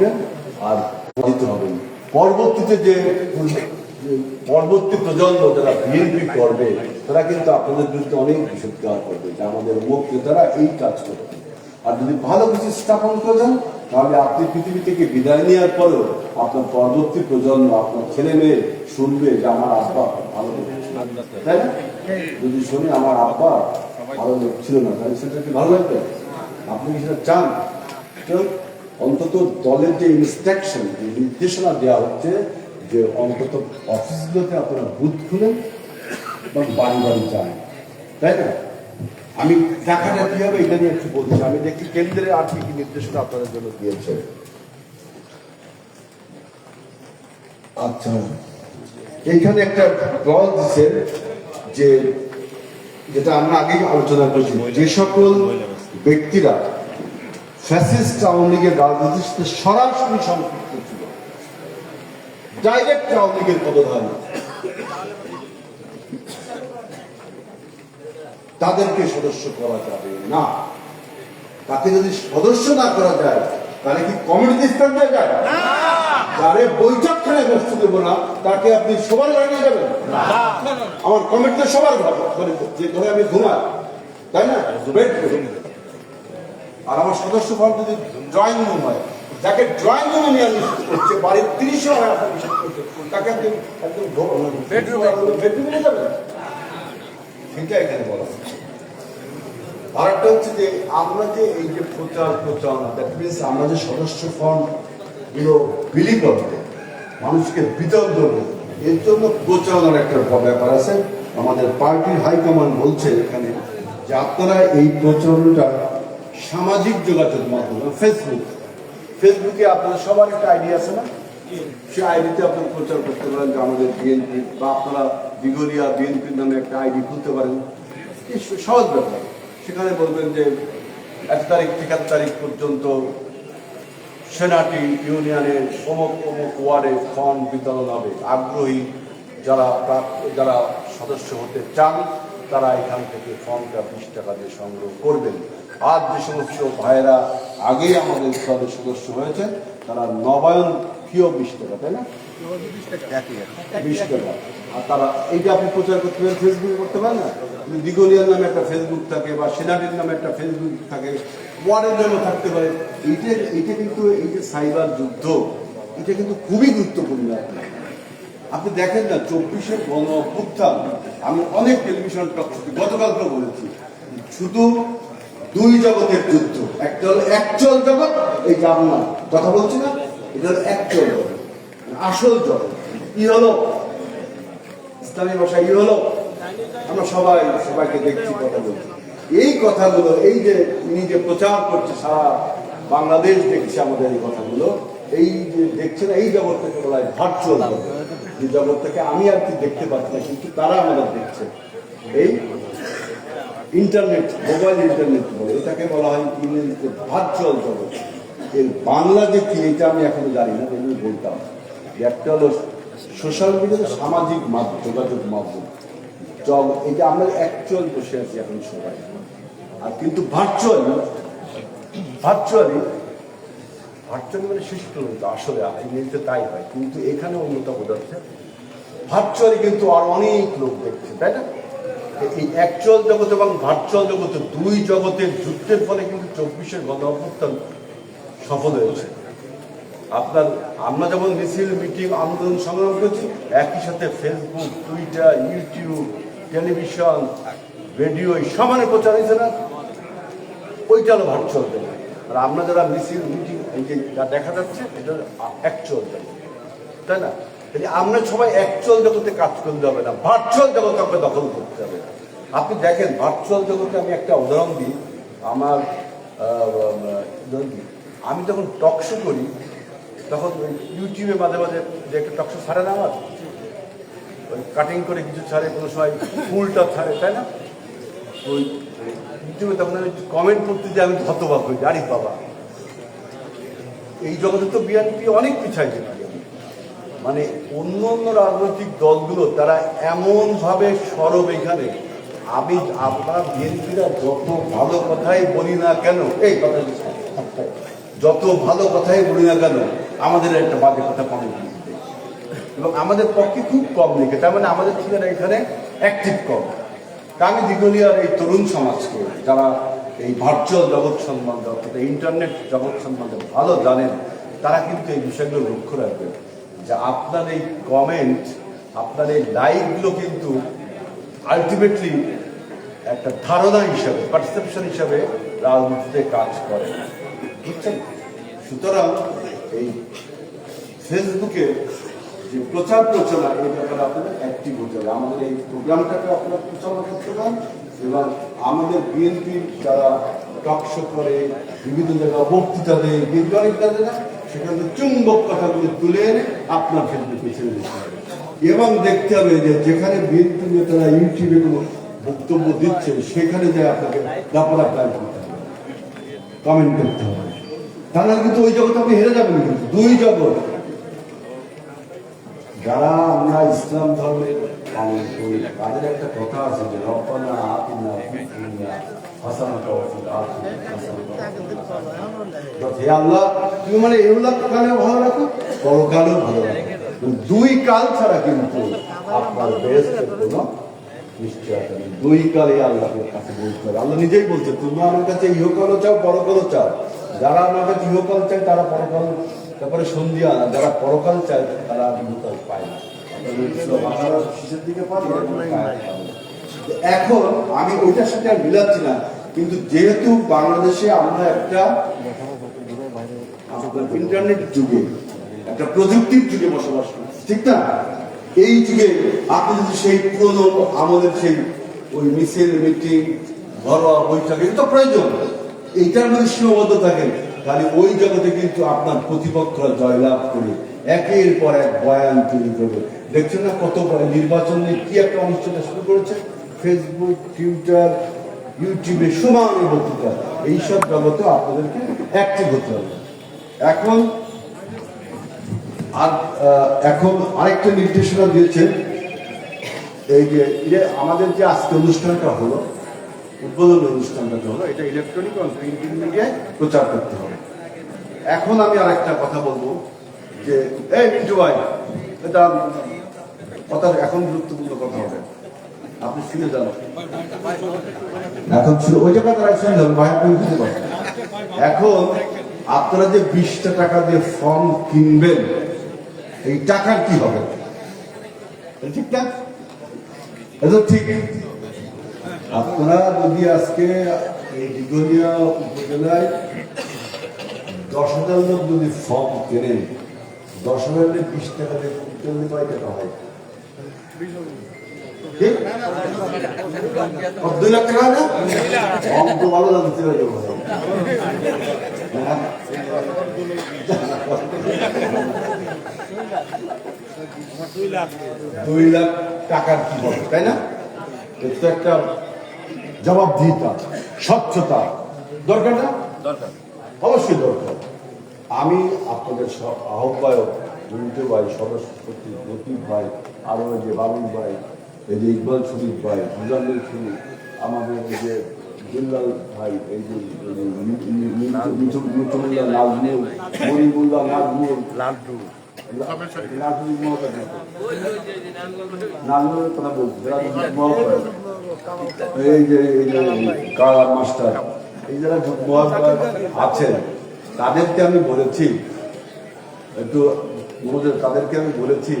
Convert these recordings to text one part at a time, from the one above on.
দিবেন আর দিতে হবে পরবর্তীতে যে পরবর্তী প্রজন্ম যারা বিএনপি করবে, তারা কিন্তু আপনাদের বিরুদ্ধে অনেক বিষোদ্গার করবে, যে আমাদের মুখ নেতারা এই কাজ করবে। আর যদি ভালো কিছু স্থাপন করে দেন, তাহলে আপনি পৃথিবী থেকে বিদায় নেওয়ার পরেও আপনার পরবর্তী প্রজন্ম, আপনার ছেলে মেয়ে শুনবে যে আমার আব্বা ভালো তাই যদি শুনি আমার আব্বা ভালো ছিল না, তাহলে সেটা কি ভালো লাগবে? আপনি কি সেটা চান? অন্তত দলের যে ইনস্ট্রাকশন যে নির্দেশনা দেওয়া হচ্ছে, যে অন্তত অফিসগুলোতে আপনারা বুথ খুলেন এবং বাড়ি বাড়ি যান। তাই না? আমি টাকাটা কি হবে এটা নিয়ে একটু বলছি। আমি দেখি কেন্দ্রে আর কি নির্দেশনা আপনাদের জন্য দিয়েছে। আচ্ছা। এইখানে একটা ক্লজ দিচ্ছে যে, যেটা আমরা আগেই আলোচনা করেছি। যে সকল ব্যক্তিরা ফ্যাসিস্ট আওয়ামী লীগের রাজনীতির সাথে সরাসরি সম্পৃক্ত ছিল। ডাইরেক্ট আওয়ামী লীগের পদধারী। তাদেরকে সদস্য করা যাবে না। তাকে যদি সদস্য না করা যায় তাহলে কি কমিটিতে স্থান দেওয়া যায় যারে বৈঠকখানে বসতে দেবো না তাকে আপনি সবার ঘরে নিয়ে যাবেন। আমার কমিটিতে সবার ঘরে যে ঘরে আমি ঘুমাই তাই না? বেডরুম আর আমার সদস্য ফল যদি ড্রয়িং রুম হয় যাকে ড্রয়িং রুমে নিয়ে নিষেধ করছে বাড়ির তিরিশ হয় আপনার নিষেধ করছে তাকে আপনি একদম বেডরুমে বেডরুমে নিয়ে যাবেন সেটা এখানে বলা হচ্ছে আর একটা হচ্ছে যে আমরা যে এই যে প্রচার প্রচারণা দ্যাট মিনস আমরা যে সদস্য ফর্ম বিলি মানুষকে বিতরণ করব এর জন্য প্রচারণার একটা ব্যাপার আছে। আমাদের পার্টির হাইকমান্ড বলছে এখানে যে আপনারা এই প্রচারণাটা সামাজিক যোগাযোগ মাধ্যম ফেসবুক ফেসবুকে আপনাদের সবার একটা আইডি আছে না? সেই আইডিতে আপনারা প্রচার করতে পারেন যে আমাদের বিএনপি বা আপনারা দিগলিয়া বিএনপির নামে একটা আইডি খুলতে পারেন। সহজ ব্যাপার। সেখানে বলবেন যে, এক তারিখ থেকে এক তারিখ পর্যন্ত সেনাটি ইউনিয়নের অমুক অমুক ওয়ার্ডে ফর্ম বিতরণ হবে। আগ্রহী যারা যারা সদস্য হতে চান তারা এখান থেকে ফর্মটা বিশ টাকা দিয়ে সংগ্রহ করবেন। আর যে সমস্ত ভাইয়েরা আগেই আমাদের দলের সদস্য হয়েছে তারা নবায়ন ফিও বিশ টাকা তাই না? বিশ টাকা। আর তারা এইটা আপনি প্রচার করতে পারেন ফেসবুকে করতে পারেন না? দিগলিয়ার নামে একটা ফেসবুক থাকে বা সেনাটির নামে একটা ফেসবুক থাকে ওয়ার্ডের জন্য থাকতে পারে। এইটা এইটা কিন্তু এই যে সাইবার যুদ্ধ এটা কিন্তু খুবই গুরুত্বপূর্ণ। আপনি দেখেন না চব্বিশের গণ আমি অনেক টেলিভিশন গতকালকে বলেছি, শুধু দুই জগতের যুদ্ধ, একটা হলো একচল জগৎ, এই জামনা কথা বলছি না, এটা হলো একচল জগৎ আসল জগৎ কি হলো ইসলামী ভাষায় ই হলো আমরা সবাই, সবাইকে দেখছি, কথা বলছি। এই কথাগুলো, এই যে তিনি যে প্রচার করছে, সারা বাংলাদেশ দেখছে আমাদের এই কথাগুলো, এই যে দেখছে না, এই জগৎটাকে বলা হয় ভার্চুয়াল জগৎ। যে জগৎটাকে আমি আর কি দেখতে পাচ্ছি না, কিন্তু তারা আমাদের দেখছে। এই ইন্টারনেট, মোবাইল ইন্টারনেট বলে, এটাকে বলা হয় ইংরেজিতে ভার্চুয়াল জগৎ। এর বাংলা যে কি এটা আমি এখনও জানি না, এগুলো বলতাম। একটা হলো সোশ্যাল মিডিয়া সামাজিক মাধ্যম, যোগাযোগ মাধ্যম। জব এটা আমরা অ্যাকচুয়াল বসে আছি এখন সবাই। আর কিন্তু ভার্চুয়ালি ভার্চুয়ালি ভার্চুয়ালি মানে শিষ্ট তো আসলে ইংরেজিতে তাই হয়। কিন্তু এখানে অন্যতা বোঝাচ্ছে ভার্চুয়ালি কিন্তু আর অনেক লোক দেখছে, তাই না? এই অ্যাকচুয়াল জগৎ এবং ভার্চুয়াল জগৎ দুই জগতের যুদ্ধের ফলে কিন্তু চব্বিশের গণ অভ্যুত্থান সফল হয়েছে। আপনার, আমরা যেমন মিছিল, মিটিং, আন্দোলন সংগ্রাম করছি, একই সাথে Facebook Twitter YouTube television radio এই সমানে প্রচার হয়েছে না? ওইটা হলো ভার্চুয়াল জগৎ আর আমরা যারা মিছিল, মিটিং এই যে যা দেখা যাচ্ছে, এটা অ্যাকচুয়াল জগৎ। তাই না? তাই আমরা সবাই অ্যাকচুয়াল জগতে কাজ করতে হবে না ভার্চুয়াল জগৎ আমরা দখল করতে হবে আপনি দেখেন ভার্চুয়াল জগতে আমি একটা উদাহরণ দিই। আমার আমি যখন টকশো করি, তখন ইউটিউবে মাঝে মাঝে যে একটা টকশো ছাড়ে না আমার? ওই কাটিং করে কিছু ছাড়ে, কোনো সময় ফুলটা ছাড়ে, তাই না? ওই ইউটিউবে তখন আমি কমেন্ট করতে যে আমি হতবাক হই জানি বাবা। এই জগতে তো বিএনপি অনেক পিছায় ছিল মানে অন্য অন্য রাজনৈতিক দলগুলো, তারা এমনভাবে সরব এখানে। আমি আমরা বিএনপিরা যত ভালো কথাই বলি না কেন, এই কথা যত ভালো কথাই বলি না কেন, আমাদের একটা বাজে কথা লিখতে এবং আমাদের পক্ষে খুব কম লিখে তার মানে আমাদের ছেলেরা এখানে অ্যাক্টিভ কম। তা আমি দিগলিয়ার এই তরুণ সমাজকে, যারা এই ভার্চুয়াল জগৎ সম্বন্ধে, অর্থাৎ ইন্টারনেট জগৎ সম্বন্ধে ভালো জানেন, তারা কিন্তু এই বিষয়গুলো লক্ষ্য রাখবেন যে আপনার এই কমেন্ট আপনার এই লাইকগুলো কিন্তু আলটিমেটলি একটা ধারণা হিসাবে পারসেপশন হিসাবে রাজনীতিতে কাজ করে। বুঝছেন? সুতরাং এই ফেসবুকে যে প্রচার প্রচারণা, এই ব্যাপারে আপনাদের অ্যাক্টিভ হতে হবে। আমাদের এই প্রোগ্রামটাকে আপনারা প্রচারণা করতে পারেন এবং আমাদের বিএনপির যারা টকশো করে, বিভিন্ন জায়গায় বক্তৃতা দেয় বিএনপি অনেক কাজে না সেখান থেকে চুম্বক কথাগুলো তুলে এনে আপনার ফেসবুকে ছেড়ে দিতে হবে। এবং দেখতে হবে যে যেখানে বিএনপি নেতারা ইউটিউবে কোনো বক্তব্য দিচ্ছেন, সেখানে যে আপনাকে দাপড়া প্ল্যান করতে হবে। কমেন্ট করতে হবে। তাহলে কিন্তু ওই জগতে আপনি হেরে যাবেন কিন্তু। দুই জগৎ। যারা আমরা ইসলাম ধর্মের একটা কথা আছে যে মানে দুই কাল ছাড়া কিন্তু আপনার দুই কালে আল্লাহর কাছে বলতে হবে আল্লাহ নিজেই বলছে তুমি আমার কাছে ইহকালও চাও পরকালও চাও যারা আমার কাছে ইহকাল চায় তারা পরকাল তারপরে সন্ধ্যা যারা পরকাল চায় তারা ইহকাল পায় না এখন আমি ওইটার সাথে আর মিলাচ্ছি না। কিন্তু যেহেতু বাংলাদেশে আমরা একটা ইন্টারনেট যুগে, একটা প্রযুক্তির যুগে বসবাস করছি, ঠিক না? এই যুগে আপনি যদি সেই পুরনো আমাদের সেই ওই মিছিল, মিটিং, ঘরোয়া বৈঠক এটা তো প্রয়োজন। এইটার মধ্যে সীমাবদ্ধ থাকেন। তাহলে ওই জগতে কিন্তু আপনার প্রতিপক্ষরা জয়লাভ করে একের পর এক বয়ান তৈরি করবে। দেখছেন না কত নির্বাচনে কি একটা অনুষ্ঠান শুরু করেছে? ফেসবুক টুইটার ইউটিউবে সমান বক্তৃতা। এইসব জগতে আপনাদেরকে অ্যাক্টিভ হতে হবে। এখন, আর এখন আরেকটা নির্দেশনা দিয়েছেন, এই যে আমাদের যে আজকে অনুষ্ঠানটা হলো উদ্বোধন অনুষ্ঠানটা যে হলো, এটা ইলেকট্রনিক এবং প্রিন্টিং মিডিয়ায় প্রচার করতে হবে। এখন আমি আরেকটা কথা বলব যে, এই মিন্টু ভাই, এটা কথা এখন গুরুত্বপূর্ণ কথা হবে। আপনি শুনে যান। এখন ছিল ওই আপনি বুঝতে পারছেন। এখন আপনারা যে বিশটা টাকা দিয়ে ফর্ম কিনবেন, এই টাকার কি হবে? এটা ঠিক না? এটা ঠিক। আপনারা যদি আজকে এই দিগলিয়া উপজেলায় দশ হাজার লোক যদি ফর্ম কেনেন, দশ হাজার বিশ টাকা দিয়ে কয় টাকা হ্যাঁ? দুই লাখ টাকার কি হবে তাই না? এটা একটা জবাবদিহিতা স্বচ্ছতা। দরকার না? দরকার। অবশ্যই দরকার। আমি আপনাদের আহ্বায়ক মন্টু ভাই সত্যি লতিফ ভাই আরও এই যে বাবুল ভাই এই যে ইকবাল শরীফ ভাই মুজাম্মিল শরীফ আমাদের এই যে জিল্লাল ভাই এই যে এই যে মি- মি- মিঠু- মিঠু- মিঠুমুল্লাহ নাজমুল মরিবুল্লাহ নাজমুল লাড্ডু নাজমুল মহতাজ নাজমুলের কথা বলছি এই যে এই যে কারা মাস্টার, এই যারা আছেন, তাদেরকে আমি বলেছি, একটু তাদেরকে আমি বলেছি,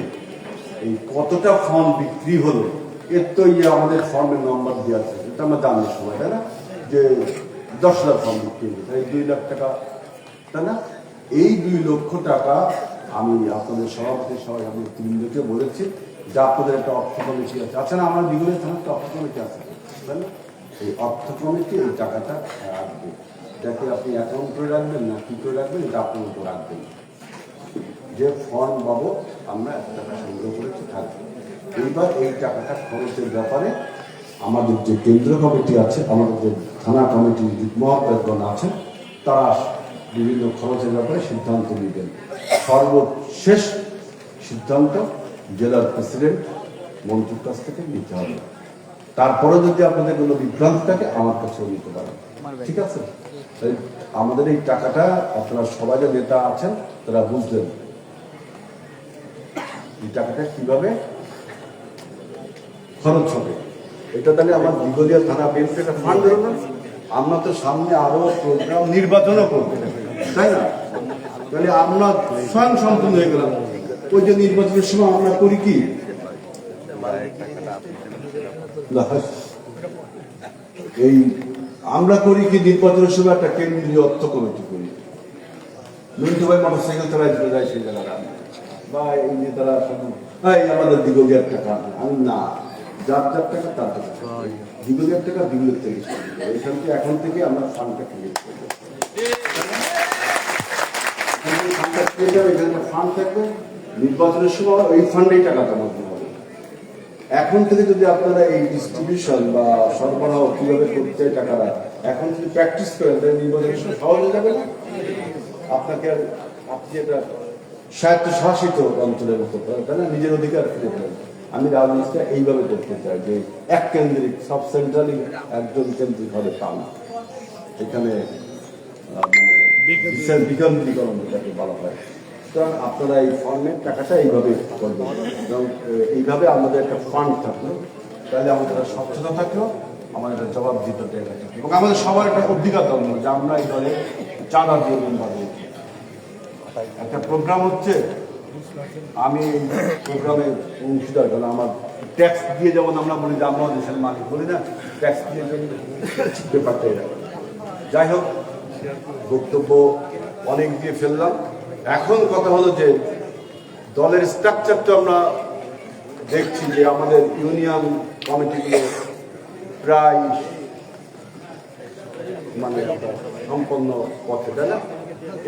এই কতটা ফর্ম বিক্রি হলো, এর তো ইয়ে আমাদের ফর্মের নম্বর দেওয়া আছে, এটা আমরা জানি সবাই, তাই না? যে দশ লাখ ফর্ম বিক্রি হলো, তাই দুই লাখ টাকা, তাই না? এই দুই লক্ষ টাকা আমি আপনাদের সভাপতি সবাই আমি তিনজনকে বলেছি যে আপনাদের একটা অর্থ কমিটি আছে। আছে না, আমার বিগুলের থানার একটা অর্থ কমিটি আছে এই অর্থ কমিটি এই টাকাটা রাখবে যাতে আপনি অ্যাকাউন্ট করে রাখবেন না কী করে রাখবেন, এটা আপনার উপর রাখবেন। যে ফর্ম পাবো আমরা এত টাকা সংগ্রহ করেছি থাকবে এইবার এই টাকাটা খরচের ব্যাপারে আমাদের যে কেন্দ্র কমিটি আছে, আমাদের যে থানা কমিটি মহাপ্রাগণ আছেন তারা বিভিন্ন খরচের ব্যাপারে সিদ্ধান্ত নেবেন। সর্বশেষ সিদ্ধান্ত জেলার প্রেসিডেন্ট মন্ত্রীর কাছ থেকে নিতে হবে। তারপরে যদি আপনাদের কোনো বিভ্রান্তি থাকে, আমার কাছেও নিতে পারেন। ঠিক আছে? আমাদের এই টাকাটা আপনারা সবাই যে নেতা আছেন, তারা বুঝলেন এই টাকাটা কীভাবে খরচ হবে? এটা তাহলে আমার দিগলিয়া থানা বেঞ্চ ফান্ড আমরা তো সামনে আরও প্রোগ্রাম নির্বাচনও করব তাই না? তাহলে আমরা স্বয়ং সম্পূর্ণ হয়ে গেলাম। ওই যে নির্বাচনের সময় আমরা করি কি? না, এই আমরা করি কি নির্বাচনের সময় একটা কেন্দ্রীয় অর্থ কমিটি করি। নন্দু ভাই মোটরসাইকেল চালায় চলে যায় সেই জায়গাটা বা এই শুধু এই আমাদের টাকা আমি না যার যার টাকা তার টাকা। দিগলিয়ার টাকা থেকে এখান থেকে এখন থেকে আমরা ফান্ডটা ক্রিয়েট ফান্ডটা ক্রিয়েট হবে এখানে ফান্ড থাকবে। নির্বাচনের সময় এই ফান্ডেই টাকা জমাতে হবে। এখন থেকে যদি আপনারা এই ডিস্ট্রিবিউশন বা সরবরাহ কীভাবে করতে হয় টাকাটা এখন যদি প্র্যাকটিস করেন তাহলে নির্বাচনের সময় সহজ হয়ে যাবে না? আপনাকে আর আপনি এটা স্বায়ত্ত শাসিত অঞ্চলের মতো করেন, তাই না? নিজের অধিকার ফিরে পেলেন। আমি রাজনীতিটা এইভাবে করতে চাই যে এক কেন্দ্রিক সব সেন্ট্রালি একজন কেন্দ্রিক হবে তা না এখানে মানে বিকেন্দ্রীকরণ যেটাকে বলা হয়। সুতরাং আপনারা এই ফর্মের টাকাটা এইভাবে করবেন। এবং এইভাবে আমাদের একটা ফান্ড থাকল। তাহলে আমাদের স্বচ্ছতা থাকল, আমাদের একটা জবাব দিতে এবং আমাদের সবার একটা অধিকার থাকল যে আমরা এই দলে চাঁদা দিয়ে মেম্বার একটা প্রোগ্রাম হচ্ছে, আমি প্রোগ্রামে অংশীদার, কারণ আমার ট্যাক্স দিয়ে যেমন আমরা বলি যে আমরা দেশের মালিক বলি না ট্যাক্স দিয়ে ব্যাপারটা। যাই হোক, বক্তব্য অনেক দিয়ে ফেললাম। এখন কথা হলো যে দলের স্ট্রাকচারটা আমরা দেখছি যে আমাদের ইউনিয়ন কমিটিগুলো প্রায় মানে সম্পন্ন পথে, তাই না?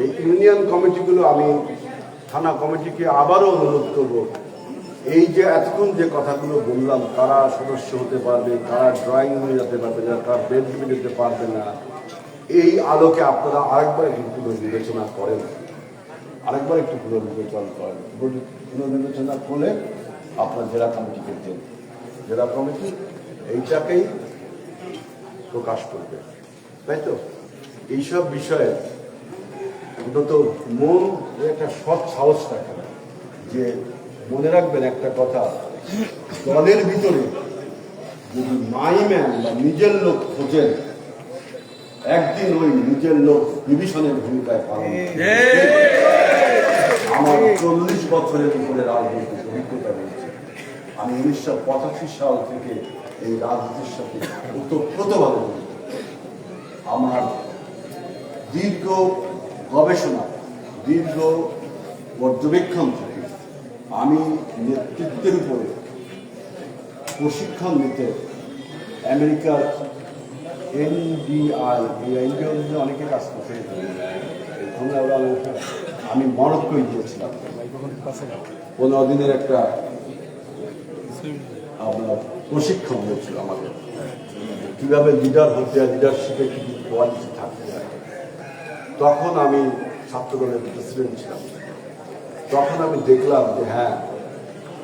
এই ইউনিয়ন কমিটিগুলো আমি থানা কমিটিকে আবারও অনুরোধ করব, এই যে এতক্ষণ যে কথাগুলো বললাম, কারা সদস্য হতে পারবে, কারা ড্রয়িং রুমে যেতে পারবে না, কারা বেডরুমে যেতে পারবে না, এই আলোকে আপনারা আরেকবার একটু বিবেচনা করেন। আরেকবার একটু পুনর্বিবেচনা করেন পুনর- পুনর্বিবেচনা করলে আপনার জেলা কমিটি করছেন জেলা কমিটি এইটাকেই প্রকাশ করবে। তাই তো? এইসব বিষয়ে অন্তত মন একটা সৎ সাহস থাকে যে মনে রাখবেন একটা কথা, দলের ভিতরে যদি মাইম্যান বা নিজের লোক খোঁজেন, একদিন ওই নিজের লোক বিভীষণের ভূমিকায় পালন। আমার চল্লিশ বছরের উপরে রাজনৈতিক অভিজ্ঞতা রয়েছে। আমি উনিশশো পঁচাশি সাল থেকে এই রাজনীতির সাথে ওতপ্রোতভাবে আমার দীর্ঘ গবেষণা দীর্ঘ পর্যবেক্ষণ থেকে আমি নেতৃত্বের উপরে প্রশিক্ষণ নিতে আমেরিকার এনডিআই এই এনজিও অনেকে কাজ করতে এখানে আমাকে- আমি মরক্কোয় গিয়েছিলাম। পনেরো দিনের একটা আপনার প্রশিক্ষণ হয়েছিল আমাদের। কীভাবে লিডার হতে হয় লিডারশিপে কি কোয়ালিটি থাকতে তখন আমি ছাত্রদলের প্রেসিডেন্ট ছিলাম। তখন আমি দেখলাম যে হ্যাঁ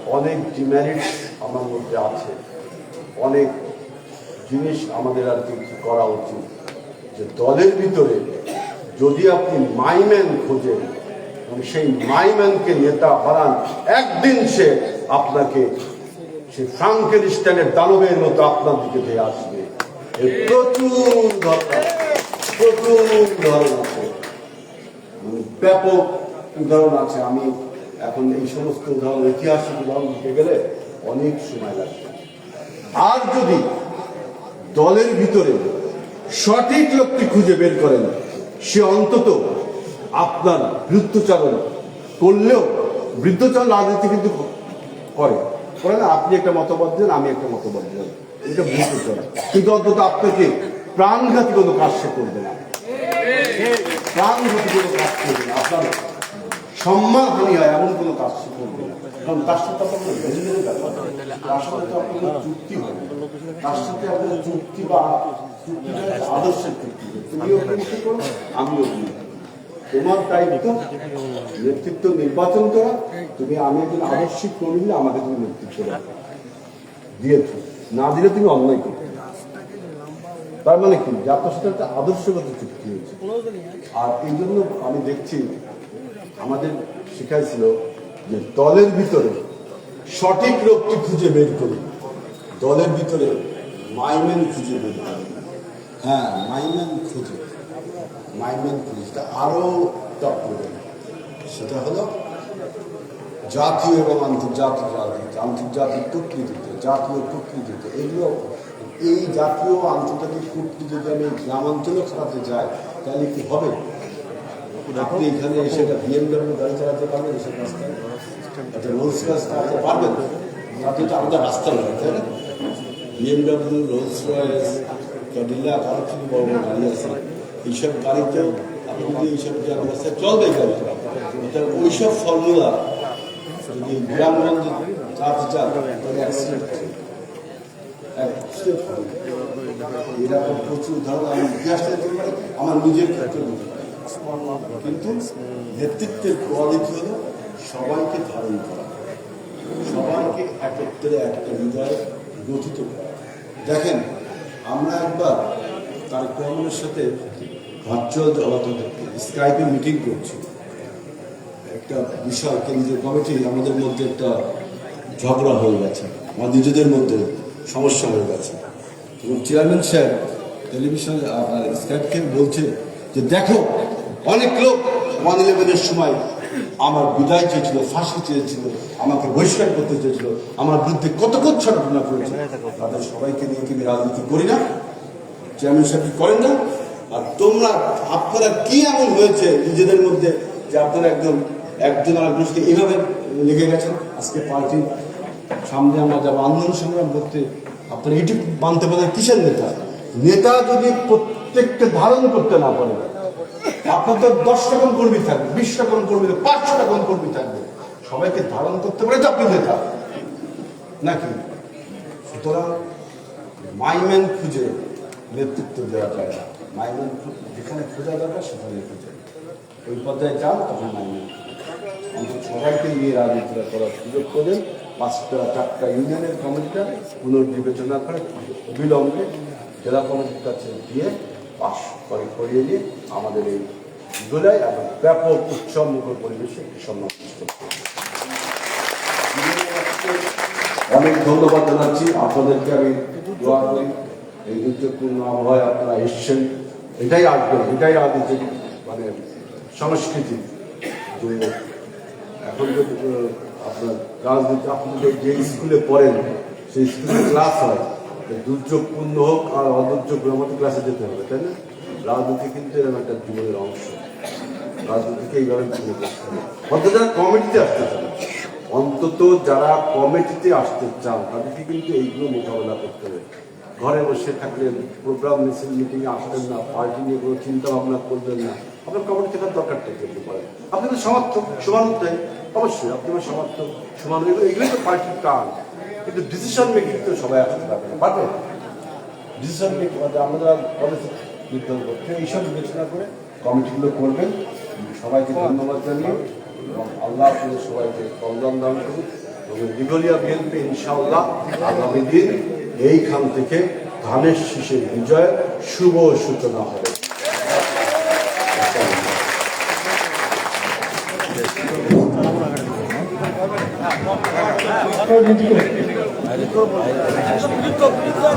অনেক ডিমেরিটস আমার মধ্যে আছে। অনেক জিনিস আমাদের আর কি কি করা উচিত। যে দলের ভিতরে যদি আপনি মাইম্যান খোঁজেন সেই মাইম্যানকে নেতা বানান। একদিন সে আপনাকে, সে ফ্রাঙ্কেনস্টাইনের দানবের মতো আপনার দিকে ধেয়ে আসবে। প্রচুর ধরন প্রচুর উদাহরণ আছে। ব্যাপক উদাহরণ আছে। আমি এখন এই সমস্ত উদাহরণ ঐতিহাসিক উদাহরণ দিতে গেলে অনেক সময় লাগবে। আর যদি দলের ভিতরে সঠিক লোকটি খুঁজে বের করেন। সে অন্তত আপনার বৃদ্ধচারণ করলেও বৃদ্ধচারণ রাজনীতি কিন্তু করে। করে না, আপনি একটা মতবাদ দেন, আমি একটা মতবাদ দেন এটা বৃদ্ধচারণ কিন্তু অন্তত আপনাকে প্রাণঘাতী কোনো কাজ সে করবে না। প্রাণঘাতী কোনো কাজ করবে না। আপনার সম্মান হয় এমন কোনো কাজ সে করবে কারণ তার সাথে আপনার লেনদেনের ব্যাপার। তার সাথে তো আপনার চুক্তি হবে তার সাথে আপনার চুক্তি বা চুক্তিটা আদর্শের চুক্তি তুমিও কিন্তু করো, আমিও কিন্তু তোমার দায়িত্ব, নেতৃত্ব নির্বাচন করা। তুমি আমি একজন আদর্শিক কর্মী আমাকে তুমি নেতৃত্ব। দিয়েছ না দিলে তুমি অন্যায় করবে। তার মানে কি? যে আপনার সাথে একটা আদর্শগত চুক্তি হয়েছে। আর এই জন্য আমি দেখছি, আমাদের শেখাইছিল যে দলের ভিতরে সঠিক লোকটি খুঁজে বের করি। দলের ভিতরে মাইম্যান খুঁজে বের করি। হ্যাঁ মাইম্যান খুঁজে। মাইম্যান খুঁজে। সেটা আরও করবে সেটা হলো জাতীয় এবং আন্তর্জাতিক রাজনীতি। আন্তর্জাতিক কূটনীতিতে জাতীয় কূটনীতিতে এগুলো, এই জাতীয় আন্তর্জাতিক কূটনীতি যদি আমি গ্রামাঞ্চলে খাটাতে যাই, তাহলে কি হবে? আপনি এখানে এসে একটা বিএমডব্লিউ গাড়ি চালাতে পারবেন এসব রাস্তায় একটা রোলস রয়েস চালাতে পারবেন? তাতে তো আমাদের রাস্তা নয় তাই না? বিএমডব্লিউ রোলস রয়েস, ক্যাডিলা আরও কিছু বড় বড় গাড়ি আছে। এইসব গাড়িতেও আপনি যদি এইসব রাস্তায় চলবে গাড়ি অর্থাৎ ওইসব ফর্মুলা যদি গ্রামগঞ্জে চালাতে চান তাহলে অ্যাক্সিডেন্ট এরকম প্রচুর উদাহরণ আমি আমার নিজের ক্ষেত্রে বলতে কিন্তু নেতৃত্বের কোয়ালিটি হলো সবাইকে ধারণ করা। সবাইকে একত্রে একটা হৃদয়ে গঠিত করা। দেখেন, আমরা একবার তার রহমানের সাথে ভার্চুয়াল স্কাইপে মিটিং করছি। একটা বিশাল কেন্দ্রীয় কমিটি, আমাদের মধ্যে একটা ঝগড়া হয়ে গেছে। আমার নিজেদের মধ্যে সমস্যা হয়ে গেছে। এবং চেয়ারম্যান সাহেব টেলিভিশনে আপনার স্কাইপকে বলছে যে, দেখো অনেক লোক ওয়ান ইলেভেনের সময় আমার বিদায় চেয়েছিল, ফাঁসি চেয়েছিল, আমাকে বহিষ্কার করতে চেয়েছিল। আমার বিরুদ্ধে কত কত ঘটনা করেছে। তাদের সবাইকে নিয়ে কি আমি রাজনীতি করি না? চেয়ারম্যান কি করেন না? আর তোমরা, আপনারা কি এমন হয়েছে নিজেদের মধ্যে যে আপনারা একজন একজন আর মানুষকে এইভাবে লেগে গেছেন? আজকে পার্টির সামনে আমরা যাব আন্দোলন সংগ্রাম করতে। আপনারা এটি মানতে পারেন কিসের নেতা? নেতা যদি প্রত্যেককে ধারণ করতে না পারে আপনার তো দশ রকম কর্মী থাকবে বিশ রকম কর্মী থাকবে পাঁচশো রকম কর্মী থাকবে? সবাইকে ধারণ করতে পারে তো আপনি নেতা নাকি? সুতরাং মাইম্যান খুঁজে নেতৃত্ব দেওয়া যায় না। মাইম্যান যেখানে খোঁজা দরকার সেখানে খুঁজে। ওই পর্যায়ে যান, তখন মাইম্যান অন্তত সবাইকে নিয়ে রাজনীতিটা করার সুযোগ করে পাঁচটা চারটা ইউনিয়নের কমিটিটা পুনর্বিবেচনা করে বিলম্বে জেলা কমিটির কাছে দিয়ে পাশ করে করিয়ে দিয়ে আমাদের এই জুলাই এবং ব্যাপক উৎসব মুখর পরিবেশে একটি সম্মান অনেক ধন্যবাদ জানাচ্ছি আপনাদেরকে আমি দোয়া করি এই দুর্যোগপূর্ণ আবহাওয়ায় আপনারা এসছেন এটাই আসবেন এটাই রাজনীতি মানে সংস্কৃতি যে এখন যে আপনার রাজনীতি আপনি যে- যে স্কুলে পড়েন সেই স্কুলে ক্লাস হয় দুর্যোগপূর্ণ হোক আর অদুর্যোগ আমাদের ক্লাসে যেতে হবে তাই না রাজনীতি কিন্তু এরকম একটা জীবনের অংশ। রাজনীতিকে এইভাবে তুলে করতে হবে। অন্তত যারা কমিটিতে আসতে চান, অন্তত যারা কমিটিতে আসতে চান, তাদেরকে কিন্তু এইগুলো মোকাবেলা করতে হবে। ঘরে বসে থাকলে প্রোগ্রাম মিছিল মিটিংয়ে আসবেন না পার্টি নিয়ে কোনো চিন্তা ভাবনা করবেন না। আপনার কমিটি থাকার দরকারটা কিন্তু পারে? আপনি তো সমর্থক, সমান অবশ্যই, আপনি আমার সমর্থক, সমান এগুলো তো পার্টির কাজ। কিন্তু ডিসিশন মেকিং তো সবাই আসতে পারবে পারবে ডিসিশন মেকিং আমরা পলিসি নির্ধারণ করতে এইসব বিবেচনা করে কমিটিগুলো করবেন। সবাইকে ধন্যবাদ জানিয়ে এবং আল্লাহ আপনাদের সবাইকে কল্যাণ দান করুন এবং দিঘলিয়া বিএনপি ইনশাআল্লাহ আগামী দিন এইখান থেকে ধানের শীষের বিজয়ের শুভ সূচনা হবে। বিক্ষোভ বিক্ষোভ